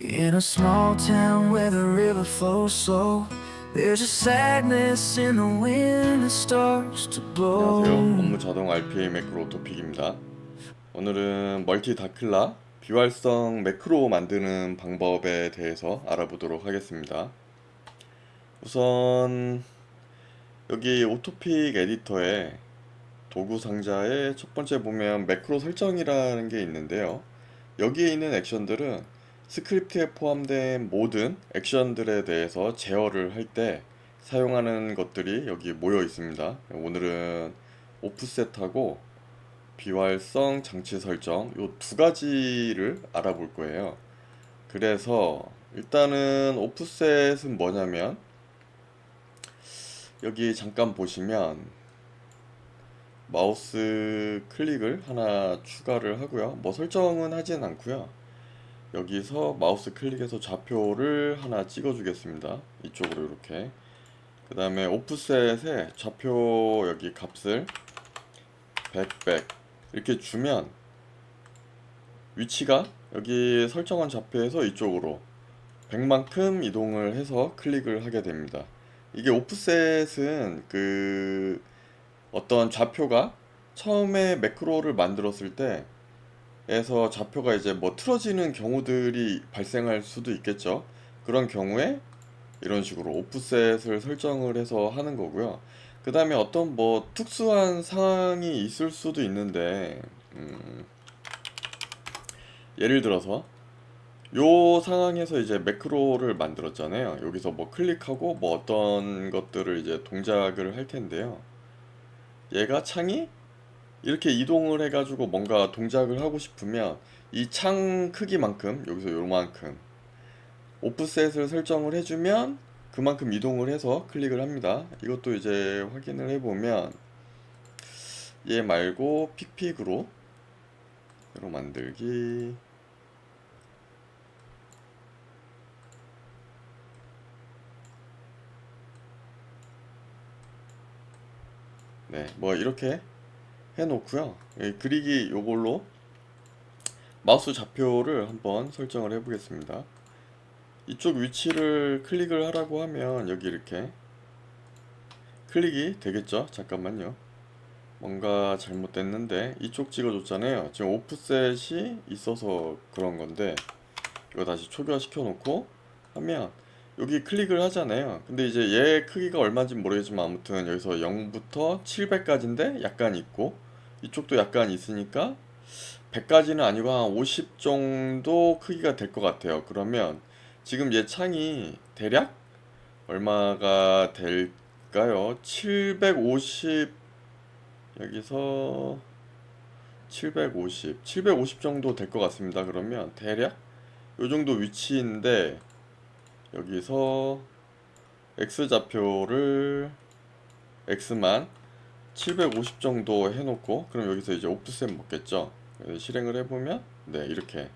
In a small town where the river flows slow, there's a sadness in the wind that starts to blow. 안녕하세요. 업무 자동 RPA 매크로 토픽입니다. 오늘은 멀티 다클라 비활성 매크로 만드는 방법에 대해서 알아보도록 하겠습니다. 우선 여기 오토픽 에디터에 도구 상자에 첫 번째 보면 매크로 설정이라는 게 있는데요. 여기에 있는 액션들은 스크립트에 포함된 모든 액션들에 대해서 제어를 할 때 사용하는 것들이 여기 모여 있습니다. 오늘은 오프셋하고 비활성 장치 설정 요두 가지를 알아볼 거예요. 그래서 일단은 오프셋은 뭐냐면 여기 잠깐 보시면 마우스 클릭을 하나 추가를 하고요. 뭐 설정은 하진 않고요. 여기서 마우스 클릭해서 좌표를 하나 찍어 주겠습니다. 이쪽으로 이렇게. 그 다음에 오프셋에 좌표 여기 값을 100, 100 이렇게 주면 위치가 여기 설정한 좌표에서 이쪽으로 100만큼 이동을 해서 클릭을 하게 됩니다. 이게 오프셋은 그 어떤 좌표가 처음에 매크로를 만들었을 때 에서 좌표가 이제 뭐 틀어지는 경우들이 발생할 수도 있겠죠. 그런 경우에 이런 식으로 오프셋을 설정을 해서 하는 거고요. 그 다음에 어떤 뭐 특수한 상황이 있을 수도 있는데, 음, 예를 들어서 요 상황에서 이제 매크로를 만들었잖아요. 여기서 뭐 클릭하고 뭐 어떤 것들을 이제 동작을 할 텐데요. 얘가 창이 이렇게 이동을 해가지고 뭔가 동작을 하고 싶으면 이 창 크기만큼 여기서 요만큼 오프셋을 설정을 해주면 그만큼 이동을 해서 클릭을 합니다. 이것도 이제 확인을 해보면 얘 말고 픽픽으로 새로 만들기 네, 뭐 이렇게 해놓고요. 예, 그리기 요걸로 마우스 좌표를 한번 설정을 해보겠습니다. 이쪽 위치를 클릭을 하라고 하면 여기 이렇게 클릭이 되겠죠? 잠깐만요. 뭔가 잘못됐는데 이쪽 찍어줬잖아요. 지금 오프셋이 있어서 그런 건데 이거 다시 초기화 시켜 놓고 하면 여기 클릭을 하잖아요. 근데 이제 얘 크기가 얼마인지 모르겠지만 아무튼 여기서 0부터 700까지인데 약간 있고 이쪽도 약간 있으니까 100까지는 아니고 한 50 정도 크기가 될 것 같아요. 그러면 지금 얘 창이 대략 얼마가 될까요? 750 여기서 750 750 정도 될 것 같습니다. 그러면 대략 요 정도 위치인데 여기서 x 좌표를 x만 750 정도 해놓고 그럼 여기서 이제 오프셋 먹겠죠. 실행을 해보면 네 이렇게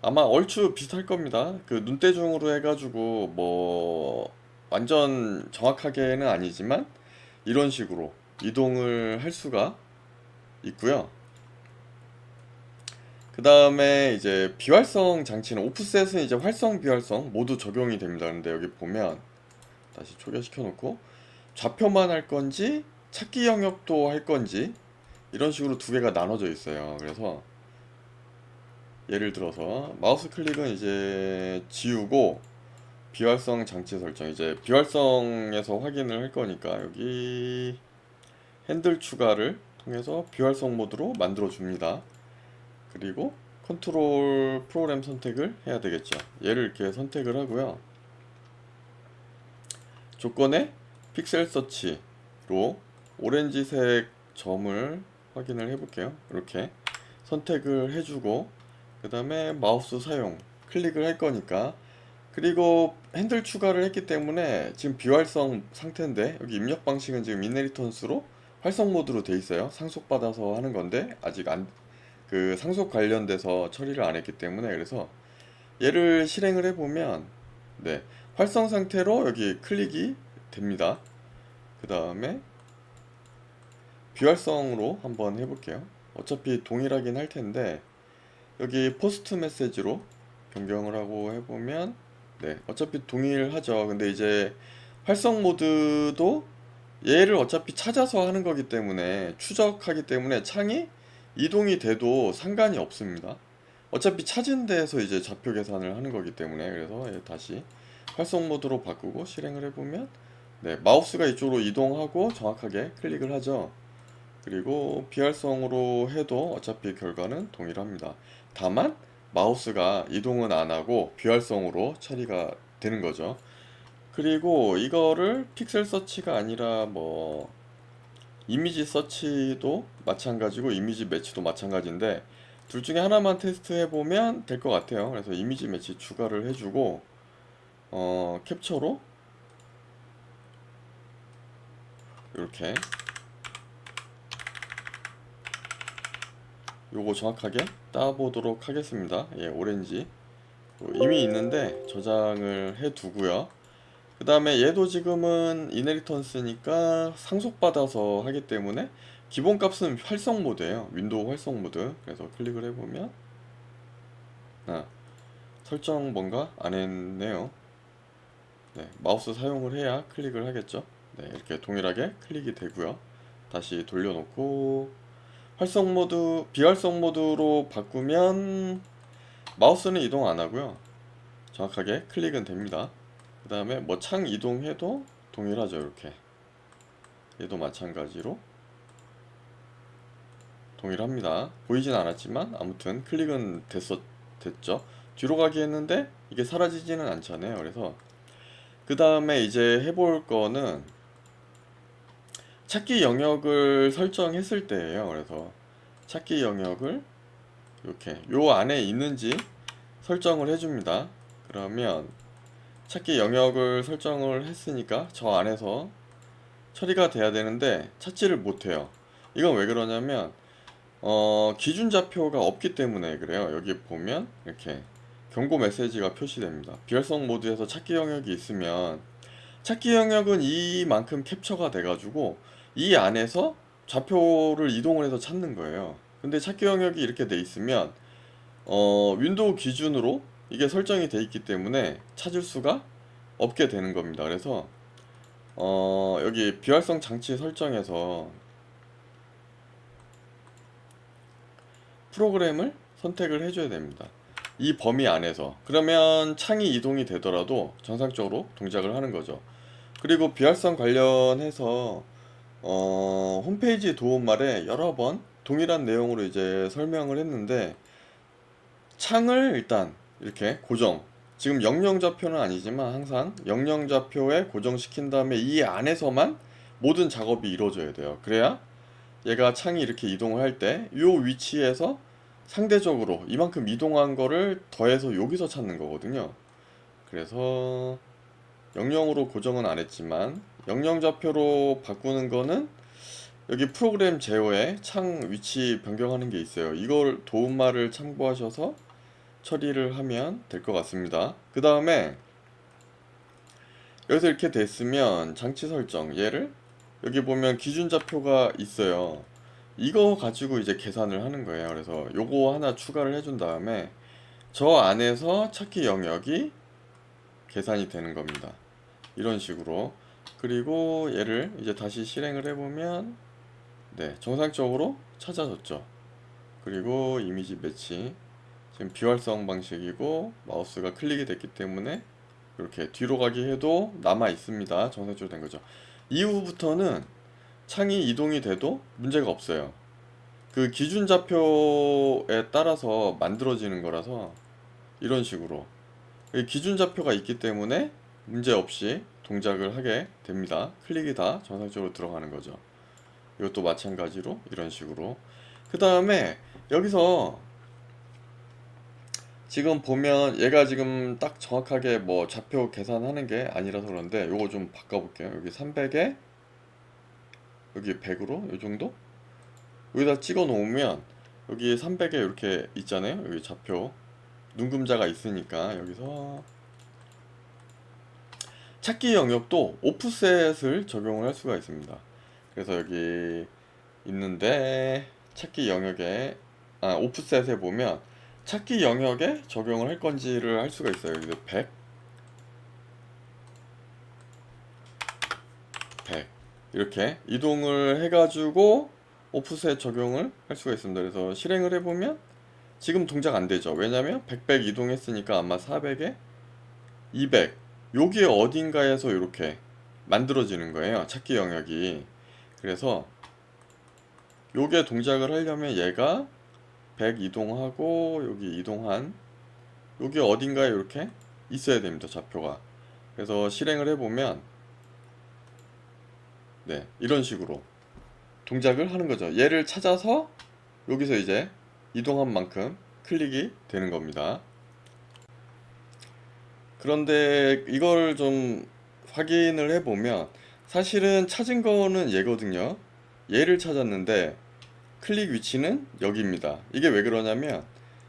아마 얼추 비슷할 겁니다. 그 눈대중으로 해가지고 뭐 완전 정확하게는 아니지만 이런 식으로 이동을 할 수가 있고요. 그 다음에 이제 비활성 장치는 오프셋은 이제 활성 비활성 모두 적용이 됩니다. 근데 여기 보면 다시 초기화시켜 놓고 좌표만 할 건지 찾기 영역도 할 건지 이런 식으로 두 개가 나눠져 있어요. 그래서 예를 들어서 마우스 클릭은 이제 지우고 비활성 장치 설정 이제 비활성에서 확인을 할 거니까 여기 핸들 추가를 통해서 비활성 모드로 만들어 줍니다. 그리고 컨트롤 프로그램 선택을 해야 되겠죠. 얘를 이렇게 선택을 하고요. 조건에 픽셀 서치로 오렌지색 점을 확인을 해볼게요. 이렇게 선택을 해주고 그 다음에 마우스 사용 클릭을 할 거니까 그리고 핸들 추가를 했기 때문에 지금 비활성 상태인데 여기 입력 방식은 지금 인헤리턴스로 활성 모드로 돼 있어요. 상속 받아서 하는 건데 아직 안 그 상속 관련돼서 처리를 안 했기 때문에 그래서 얘를 실행을 해보면 네 활성 상태로 여기 클릭이 됩니다. 그 다음에 비활성으로 한번 해볼게요. 어차피 동일하긴 할 텐데 여기 포스트 메시지로 변경을 하고 해보면 네 어차피 동일하죠. 근데 이제 활성 모드도 얘를 어차피 찾아서 하는 거기 때문에 추적하기 때문에 창이 이동이 돼도 상관이 없습니다. 어차피 찾은 데에서 이제 좌표 계산을 하는 거기 때문에 그래서 얘 다시 활성 모드로 바꾸고 실행을 해보면 네 마우스가 이쪽으로 이동하고 정확하게 클릭을 하죠 그리고 비활성으로 해도 어차피 결과는 동일합니다. 다만 마우스가 이동은 안 하고 비활성으로 처리가 되는 거죠. 그리고 이거를 픽셀 서치가 아니라 뭐 이미지 서치도 마찬가지고 이미지 매치도 마찬가지인데 둘 중에 하나만 테스트 해 보면 될 것 같아요. 그래서 이미지 매치 추가를 해주고 어 캡처로 이렇게 요거 정확하게 따보도록 하겠습니다. 예, 오렌지. 어, 이미 있는데 저장을 해 두고요. 그 다음에 얘도 지금은 이네리턴스니까 상속받아서 하기 때문에 기본 값은 활성 모드예요. 윈도우 활성 모드. 그래서 클릭을 해보면 아, 설정 뭔가 안 했네요. 네, 마우스 사용을 해야 클릭을 하겠죠. 네, 이렇게 동일하게 클릭이 되고요. 다시 돌려놓고 활성 모드, 비활성 모드로 바꾸면 마우스는 이동 안 하고요. 정확하게 클릭은 됩니다. 그 다음에 뭐 창 이동해도 동일하죠. 이렇게. 얘도 마찬가지로 동일합니다. 보이진 않았지만 아무튼 클릭은 됐었, 됐죠. 뒤로 가기 했는데 이게 사라지지는 않잖아요. 그래서 그 다음에 이제 해볼 거는 찾기 영역을 설정했을 때예요. 그래서 찾기 영역을 이렇게 요 안에 있는지 설정을 해줍니다. 그러면 찾기 영역을 설정을 했으니까 저 안에서 처리가 돼야 되는데 찾지를 못해요. 이건 왜 그러냐면 어, 기준 좌표가 없기 때문에 그래요. 여기 보면 이렇게 경고 메시지가 표시됩니다. 비활성 모드에서 찾기 영역이 있으면 찾기 영역은 이만큼 캡처가 돼가지고 이 안에서 좌표를 이동을 해서 찾는 거예요. 근데 찾기 영역이 이렇게 돼 있으면 어, 윈도우 기준으로 이게 설정이 돼 있기 때문에 찾을 수가 없게 되는 겁니다. 그래서 어, 여기 비활성 장치 설정에서 프로그램을 선택을 해줘야 됩니다. 이 범위 안에서 그러면 창이 이동이 되더라도 정상적으로 동작을 하는 거죠. 그리고 비활성 관련해서 어, 홈페이지 도움말에 여러 번 동일한 내용으로 이제 설명을 했는데 창을 일단 이렇게 고정 지금 영영 좌표는 아니지만 항상 영영 좌표에 고정시킨 다음에 이 안에서만 모든 작업이 이루어져야 돼요. 그래야 얘가 창이 이렇게 이동을 할 때 이 위치에서 상대적으로 이만큼 이동한 거를 더해서 여기서 찾는 거거든요. 그래서 영영으로 고정은 안 했지만 영영 좌표로 바꾸는 거는 여기 프로그램 제어에 창 위치 변경하는 게 있어요. 이걸 도움말을 참고하셔서 처리를 하면 될 것 같습니다. 그 다음에 여기서 이렇게 됐으면 장치 설정 얘를 여기 보면 기준 좌표가 있어요. 이거 가지고 이제 계산을 하는 거예요. 그래서 요거 하나 추가를 해준 다음에 저 안에서 찾기 영역이 계산이 되는 겁니다. 이런 식으로 그리고 얘를 이제 다시 실행을 해보면 네 정상적으로 찾아졌죠. 그리고 이미지 매치 지금 비활성 방식이고 마우스가 클릭이 됐기 때문에 이렇게 뒤로 가기 해도 남아 있습니다. 정상적으로 된 거죠. 이후부터는 창이 이동이 돼도 문제가 없어요. 그 기준 좌표에 따라서 만들어지는 거라서 이런 식으로 이 기준 좌표가 있기 때문에 문제 없이 동작을 하게 됩니다. 클릭이 다 정상적으로 들어가는 거죠. 이것도 마찬가지로 이런 식으로 그 다음에 여기서 지금 보면 얘가 지금 딱 정확하게 뭐 좌표 계산하는 게 아니라서 그런데 요거 좀 바꿔볼게요. 여기 300에 여기 100으로 요 정도? 여기다 찍어 놓으면 여기 300에 이렇게 있잖아요. 여기 좌표 눈금자가 있으니까 여기서 찾기 영역도 오프셋을 적용을 할 수가 있습니다. 그래서 여기 있는데 찾기 영역에 아 오프셋에 보면 찾기 영역에 적용을 할 건지를 할 수가 있어요. 여기서 100 100 이렇게 이동을 해가지고 오프셋 적용을 할 수가 있습니다. 그래서 실행을 해보면 지금 동작 안 되죠. 왜냐면 100, 100 이동했으니까 아마 400에 200 여기에 어딘가에서 이렇게 만들어지는 거예요. 찾기 영역이. 그래서 요게 동작을 하려면 얘가 100 이동하고 여기 이동한 여기 어딘가에 이렇게 있어야 됩니다. 좌표가. 그래서 실행을 해보면 네 이런 식으로 동작을 하는 거죠. 얘를 찾아서 여기서 이제 이동한 만큼 클릭이 되는 겁니다. 그런데 이걸 좀 확인을 해보면 사실은 찾은 거는 얘거든요. 얘를 찾았는데 클릭 위치는 여기입니다. 이게 왜 그러냐면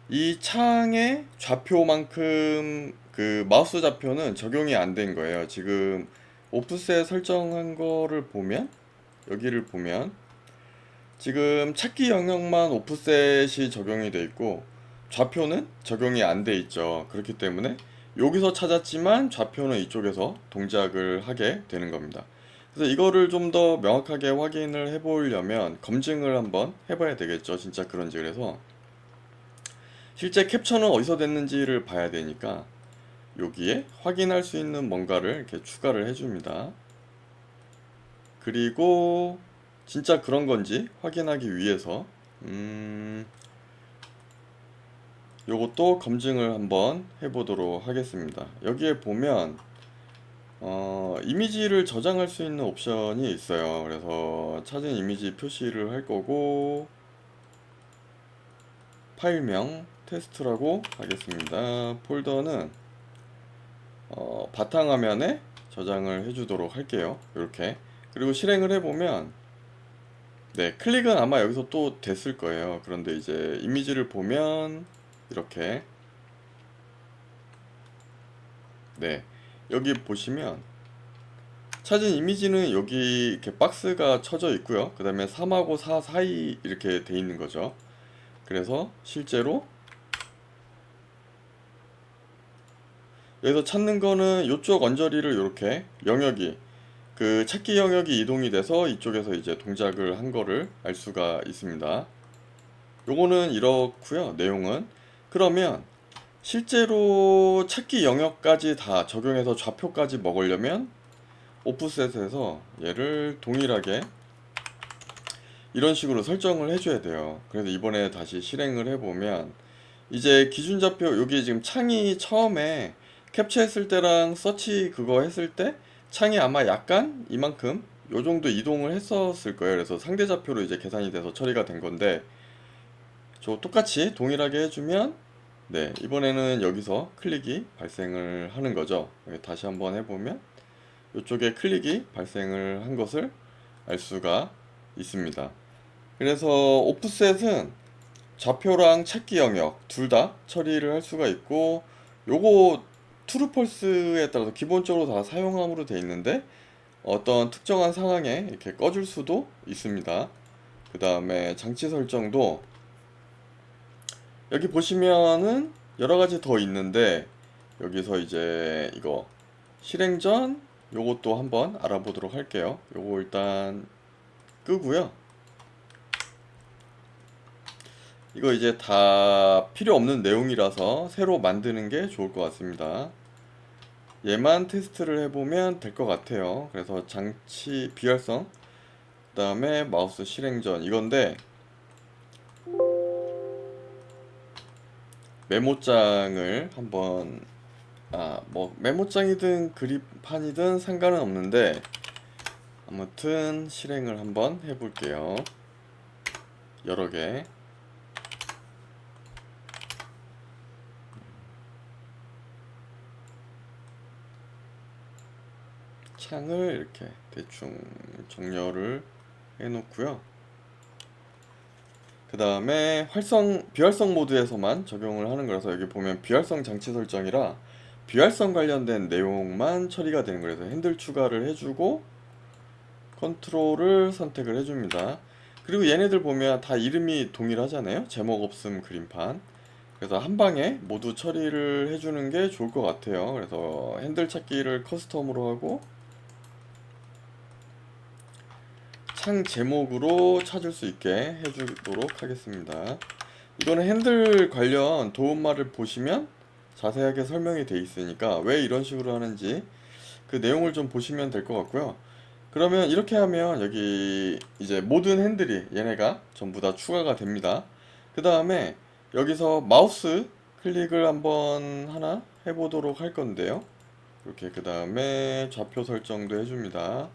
이 창의 좌표만큼 그 마우스 좌표는 적용이 안 된 거예요. 지금 오프셋 설정한 거를 보면 여기를 보면 지금 찾기 영역만 오프셋이 적용이 돼 있고 좌표는 적용이 안 돼 있죠. 그렇기 때문에 여기서 찾았지만 좌표는 이쪽에서 동작을 하게 되는 겁니다. 그래서 이거를 좀 더 명확하게 확인을 해보려면 검증을 한번 해봐야 되겠죠. 진짜 그런지 그래서 실제 캡처는 어디서 됐는지를 봐야 되니까 여기에 확인할 수 있는 뭔가를 이렇게 추가를 해줍니다. 그리고 진짜 그런 건지 확인하기 위해서 음 요것도 검증을 한번 해보도록 하겠습니다. 여기에 보면 어, 이미지를 저장할 수 있는 옵션이 있어요. 그래서 찾은 이미지 표시를 할 거고 파일명 테스트라고 하겠습니다. 폴더는 어, 바탕화면에 저장을 해주도록 할게요. 이렇게 그리고 실행을 해보면 네 클릭은 아마 여기서 또 됐을 거예요. 그런데 이제 이미지를 보면 이렇게 네 여기 보시면 찾은 이미지는 여기 이렇게 박스가 쳐져 있고요. 그 다음에 3하고 4 사이 이렇게 돼 있는 거죠. 그래서 실제로 여기서 찾는 거는 이쪽 언저리를 이렇게 영역이 그 찾기 영역이 이동이 돼서 이쪽에서 이제 동작을 한 거를 알 수가 있습니다. 요거는 이렇고요. 내용은 그러면 실제로 찾기 영역까지 다 적용해서 좌표까지 먹으려면 오프셋에서 얘를 동일하게 이런 식으로 설정을 해줘야 돼요. 그래서 이번에 다시 실행을 해보면 이제 기준 좌표 여기 지금 창이 처음에 캡처했을 때랑 서치 그거 했을 때 창이 아마 약간 이만큼 요 정도 이동을 했었을 거예요. 그래서 상대 좌표로 이제 계산이 돼서 처리가 된 건데 저 똑같이 동일하게 해주면 네 이번에는 여기서 클릭이 발생을 하는 거죠. 다시 한번 해보면 이쪽에 클릭이 발생을 한 것을 알 수가 있습니다. 그래서 오프셋은 좌표랑 찾기 영역 둘 다 처리를 할 수가 있고 요거 트루펄스에 따라서 기본적으로 다 사용함으로 되어 있는데 어떤 특정한 상황에 이렇게 꺼줄 수도 있습니다. 그 다음에 장치 설정도 여기 보시면은 여러 가지 더 있는데 여기서 이제 이거 실행 전 요것도 한번 알아보도록 할게요. 요거 일단 끄고요. 이거 이제 다 필요 없는 내용이라서 새로 만드는 게 좋을 것 같습니다. 얘만 테스트를 해보면 될 것 같아요. 그래서 장치 비활성, 그 다음에 마우스 실행 전 이건데 메모장을 한번 아 뭐 메모장이든 그립판이든 상관은 없는데 아무튼 실행을 한번 해볼게요. 여러 개. 창을 이렇게 대충 정렬을 해놓고요. 그 다음에 활성 비활성 모드에서만 적용을 하는 거라서 여기 보면 비활성 장치 설정이라 비활성 관련된 내용만 처리가 되는 거라서 핸들 추가를 해주고 컨트롤을 선택을 해줍니다. 그리고 얘네들 보면 다 이름이 동일하잖아요. 제목 없음 그림판. 그래서 한 방에 모두 처리를 해주는 게 좋을 것 같아요. 그래서 핸들 찾기를 커스텀으로 하고 창 제목으로 찾을 수 있게 해주도록 하겠습니다. 이거는 핸들 관련 도움말을 보시면 자세하게 설명이 돼 있으니까 왜 이런 식으로 하는지 그 내용을 좀 보시면 될 것 같고요. 그러면 이렇게 하면 여기 이제 모든 핸들이 얘네가 전부 다 추가가 됩니다. 그 다음에 여기서 마우스 클릭을 한번 하나 해보도록 할 건데요. 이렇게 그 다음에 좌표 설정도 해줍니다.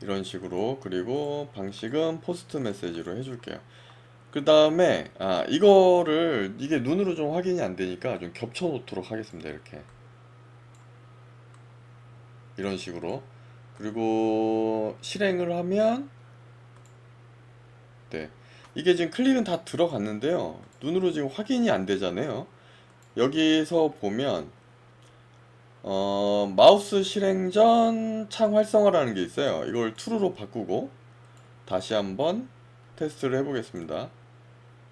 이런 식으로 그리고 방식은 포스트 메시지로 해줄게요. 그 다음에 아 이거를 이게 눈으로 좀 확인이 안 되니까 좀 겹쳐 놓도록 하겠습니다. 이렇게 이런 식으로 그리고 실행을 하면 네 이게 지금 클릭은 다 들어갔는데요. 눈으로 지금 확인이 안 되잖아요. 여기서 보면 어, 마우스 실행 전 창 활성화라는 게 있어요. 이걸 true로 바꾸고 다시 한번 테스트를 해보겠습니다.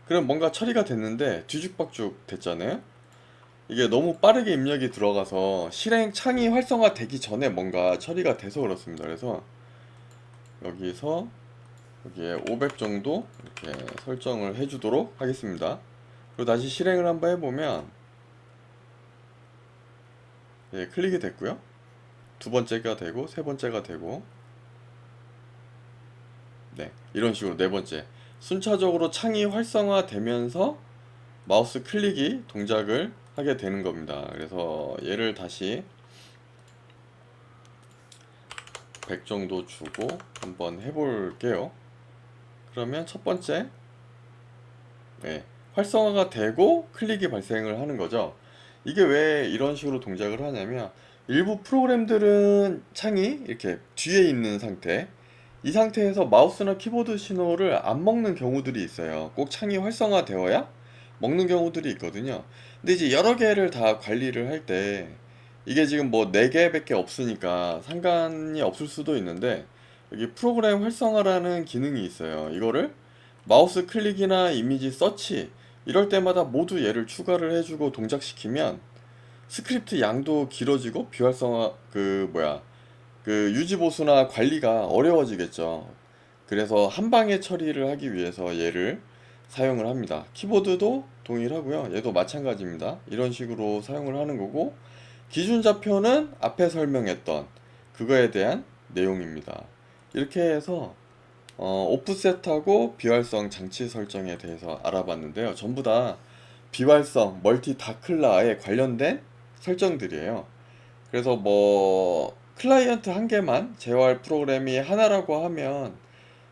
그럼 뭔가 처리가 됐는데 뒤죽박죽 됐잖아요. 이게 너무 빠르게 입력이 들어가서 실행 창이 활성화 되기 전에 뭔가 처리가 돼서 그렇습니다. 그래서 여기서 여기에 500 정도 이렇게 설정을 해주도록 하겠습니다. 그리고 다시 실행을 한번 해보면 예, 클릭이 됐고요. 두 번째가 되고 세 번째가 되고 네, 이런 식으로 네 번째 순차적으로 창이 활성화되면서 마우스 클릭이 동작을 하게 되는 겁니다. 그래서 얘를 다시 100 정도 주고 한번 해볼게요. 그러면 첫 번째 네, 활성화가 되고 클릭이 발생을 하는 거죠. 이게 왜 이런 식으로 동작을 하냐면 일부 프로그램들은 창이 이렇게 뒤에 있는 상태 이 상태에서 마우스나 키보드 신호를 안 먹는 경우들이 있어요. 꼭 창이 활성화되어야 먹는 경우들이 있거든요. 근데 이제 여러 개를 다 관리를 할 때 이게 지금 뭐 4개밖에 없으니까 상관이 없을 수도 있는데 여기 프로그램 활성화라는 기능이 있어요. 이거를 마우스 클릭이나 이미지 서치 이럴 때마다 모두 얘를 추가를 해주고 동작시키면 스크립트 양도 길어지고 비활성화 그 뭐야 그 유지 보수나 관리가 어려워지겠죠. 그래서 한 방에 처리를 하기 위해서 얘를 사용을 합니다. 키보드도 동일하고요. 얘도 마찬가지입니다. 이런 식으로 사용을 하는 거고 기준 좌표는 앞에 설명했던 그거에 대한 내용입니다. 이렇게 해서 어, 오프셋하고 비활성 장치 설정에 대해서 알아봤는데요. 전부 다 비활성 멀티 다클라에 관련된 설정들이에요. 그래서 뭐 클라이언트 한 개만 제어할 프로그램이 하나라고 하면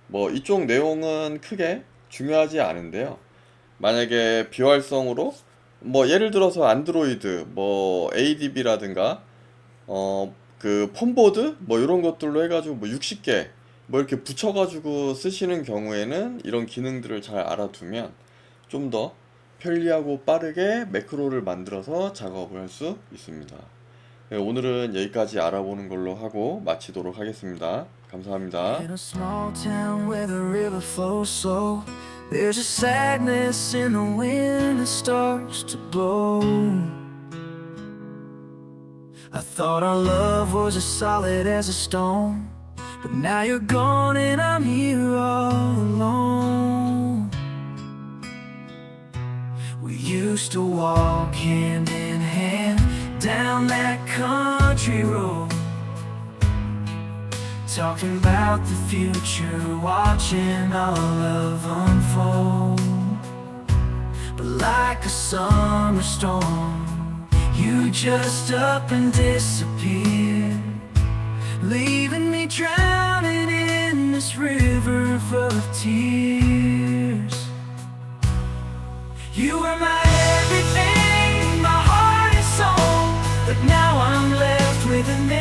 뭐 이쪽 내용은 크게 중요하지 않은데요. 만약에 비활성으로 뭐 예를 들어서 안드로이드 뭐 ADB라든가 어 그 폰보드 뭐 이런 것들로 해가지고 뭐 60개 뭐 이렇게 붙여가지고 쓰시는 경우에는 이런 기능들을 잘 알아두면 좀더 편리하고 빠르게 매크로를 만들어서 작업을 할 수 있습니다. 네, 오늘은 여기까지 알아보는 걸로 하고 마치도록 하겠습니다. 감사합니다. There's a sadness in the wind that starts to blow. I thought our love was as solid as a stone, but now you're gone and I'm here all alone. Used to walk hand in hand down that country road. Talking about the future, watching our love unfold. But like a summer storm, you just up and disappeared, leaving me drowning in this river of tears. You were my everything, my heart and soul, but now I'm left with empty